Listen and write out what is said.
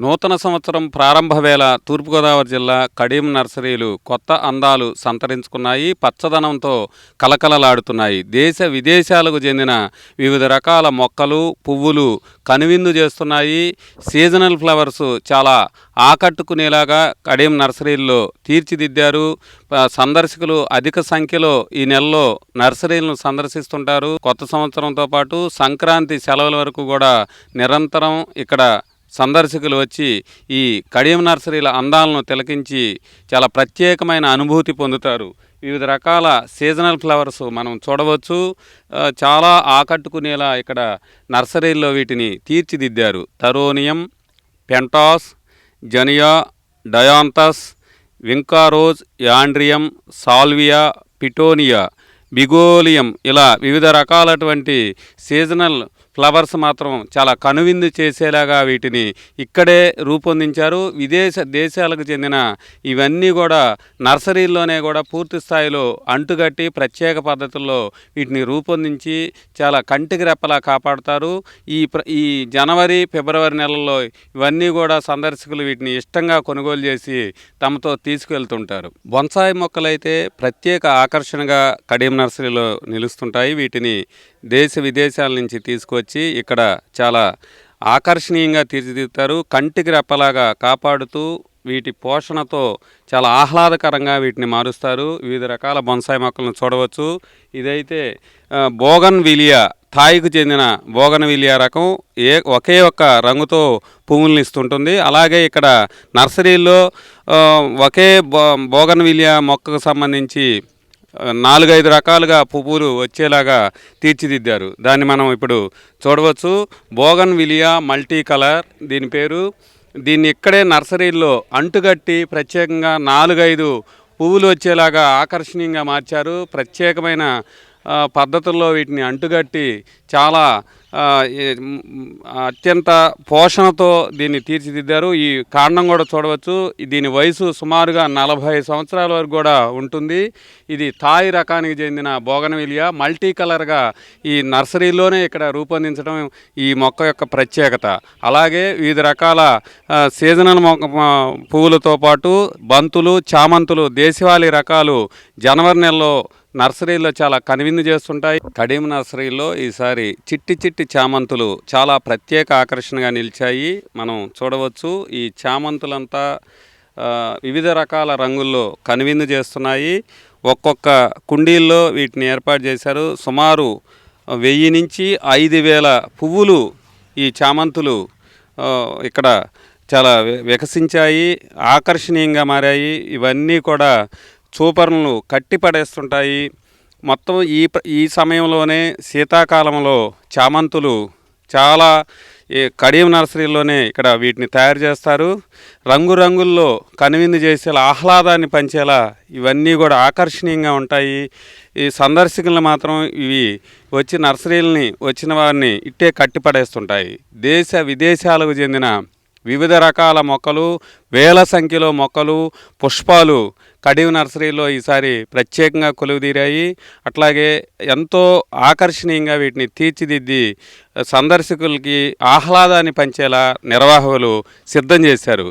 నూతన సంవత్సరం ప్రారంభ వేళ తూర్పుగోదావరి జిల్లా కడీం నర్సరీలు కొత్త అందాలు సంతరించుకున్నాయి పచ్చదనంతో కలకలలాడుతున్నాయి. దేశ విదేశాలకు చెందిన వివిధ రకాల మొక్కలు పువ్వులు కనువిందు చేస్తున్నాయి. సీజనల్ ఫ్లవర్స్ చాలా ఆకట్టుకునేలాగా కడీం నర్సరీల్లో తీర్చిదిద్దారు. సందర్శకులు అధిక సంఖ్యలో ఈ నెలలో నర్సరీలను సందర్శిస్తుంటారు. కొత్త సంవత్సరంతో పాటు సంక్రాంతి సెలవుల వరకు కూడా నిరంతరం ఇక్కడ సందర్శకులు వచ్చి ఈ కడియం నర్సరీల అందాలను తిలకించి చాలా ప్రత్యేకమైన అనుభూతి పొందుతారు. వివిధ రకాల సీజనల్ ఫ్లవర్స్ మనం చూడవచ్చు. చాలా ఆకట్టుకునేలా ఇక్కడ నర్సరీల్లో వీటిని తీర్చిదిద్దారు. తరోనియం పెంటాస్ జనియా డయాంతస్ వింకారోజ్ యాండ్రియం సాల్వియా పిటోనియా బిగోలియం ఇలా వివిధ రకాలటువంటి సీజనల్ ఫ్లవర్స్ మాత్రం చాలా కనువిందు చేసేలాగా వీటిని ఇక్కడే రూపొందించారు. విదేశ దేశాలకు చెందిన ఇవన్నీ కూడా నర్సరీల్లోనే కూడా పూర్తి స్థాయిలో అంటుగట్టి ప్రత్యేక పద్ధతుల్లో వీటిని రూపొందించి చాలా కంటికి రెప్పలా కాపాడుతారు. ఈ ఈ జనవరి ఫిబ్రవరి నెలల్లో ఇవన్నీ కూడా సందర్శకులు వీటిని ఇష్టంగా కొనుగోలు చేసి తమతో తీసుకెళ్తుంటారు. బొన్సాయి మొక్కలైతే ప్రత్యేక ఆకర్షణగా కడియం నర్సరీలో నిలుస్తుంటాయి. వీటిని దేశ విదేశాల నుంచి తీసుకొచ్చి ఇక్కడ చాలా ఆకర్షణీయంగా తీర్చిదిద్దుతారు. కంటికి రెప్పలాగా కాపాడుతూ వీటి పోషణతో చాలా ఆహ్లాదకరంగా వీటిని మారుస్తారు. వివిధ రకాల బొన్సాయి మొక్కలను చూడవచ్చు. ఇదైతే బోగన్ విలియా థాయికు చెందిన బోగన్ విలియా రకం ఏ ఒకే ఒక్క రంగుతో పువ్వుల్ని ఇస్తుంటుంది. అలాగే ఇక్కడ నర్సరీలో ఒకే బో బోగన్ విలియా మొక్కకు సంబంధించి నాలుగైదు రకాలుగా పువ్వులు వచ్చేలాగా తీర్చిదిద్దారు. దాన్ని మనం ఇప్పుడు చూడవచ్చు. బోగన్ విలియా మల్టీ కలర్ దీని పేరు. దీన్ని ఇక్కడే నర్సరీల్లో అంటుగట్టి ప్రత్యేకంగా నాలుగైదు పువ్వులు వచ్చేలాగా ఆకర్షణీయంగా మార్చారు. ప్రత్యేకమైన పద్ధతుల్లో వీటిని అంటుగట్టి చాలా అత్యంత పోషణతో దీన్ని తీర్చిదిద్దారు. ఈ కాండం కూడా చూడవచ్చు. దీని వయసు సుమారుగా నలభై సంవత్సరాల వరకు కూడా ఉంటుంది. ఇది థాయ్ రకానికి చెందిన బోగనవిలియా మల్టీ కలర్గా ఈ నర్సరీలోనే ఇక్కడ రూపొందించడం ఈ మొక్క యొక్క ప్రత్యేకత. అలాగే వివిధ రకాల సీజనల్ మొక్క పువ్వులతో పాటు బంతులు చామంతులు దేశవాళీ రకాలు జనవరి నెలలో నర్సరీలో చాలా కనువిందు చేస్తుంటాయి. కడియం నర్సరీలో ఈసారి చిట్టి చిట్టి చామంతులు చాలా ప్రత్యేక ఆకర్షణగా నిలిచాయి. మనం చూడవచ్చు ఈ చామంతులంతా వివిధ రకాల రంగుల్లో కనువిందు చేస్తున్నాయి. ఒక్కొక్క కుండీల్లో వీటిని ఏర్పాటు చేశారు. సుమారు వెయ్యి నుంచి ఐదు వేల పువ్వులు ఈ చామంతులు ఇక్కడ చాలా వికసించాయి ఆకర్షణీయంగా మారాయి. ఇవన్నీ కూడా చూపర్లను కట్టి పడేస్తుంటాయి. మొత్తం ఈ ఈ సమయంలోనే శీతాకాలంలో చామంతులు చాలా ఈ కడియం నర్సరీలోనే ఇక్కడ వీటిని తయారు చేస్తారు. రంగురంగుల్లో కనువిందు చేసేలా ఆహ్లాదాన్ని పంచేలా ఇవన్నీ కూడా ఆకర్షణీయంగా ఉంటాయి. ఈ సందర్శకులు మాత్రం ఇవి వచ్చి నర్సరీలని వచ్చిన వారిని ఇట్టే కట్టిపడేస్తుంటాయి దేశ విదేశాలకు చెందిన వివిధ రకాల మొక్కలు వేల సంఖ్యలో మొక్కలు పుష్పాలు కడివి నర్సరీలో ఈసారి ప్రత్యేకంగా కొలువుదీరాయి. అట్లాగే ఎంతో ఆకర్షణీయంగా వీటిని తీర్చిదిద్ది సందర్శకులకి ఆహ్లాదాన్ని పంచేలా నిర్వాహకులు సిద్ధం చేశారు.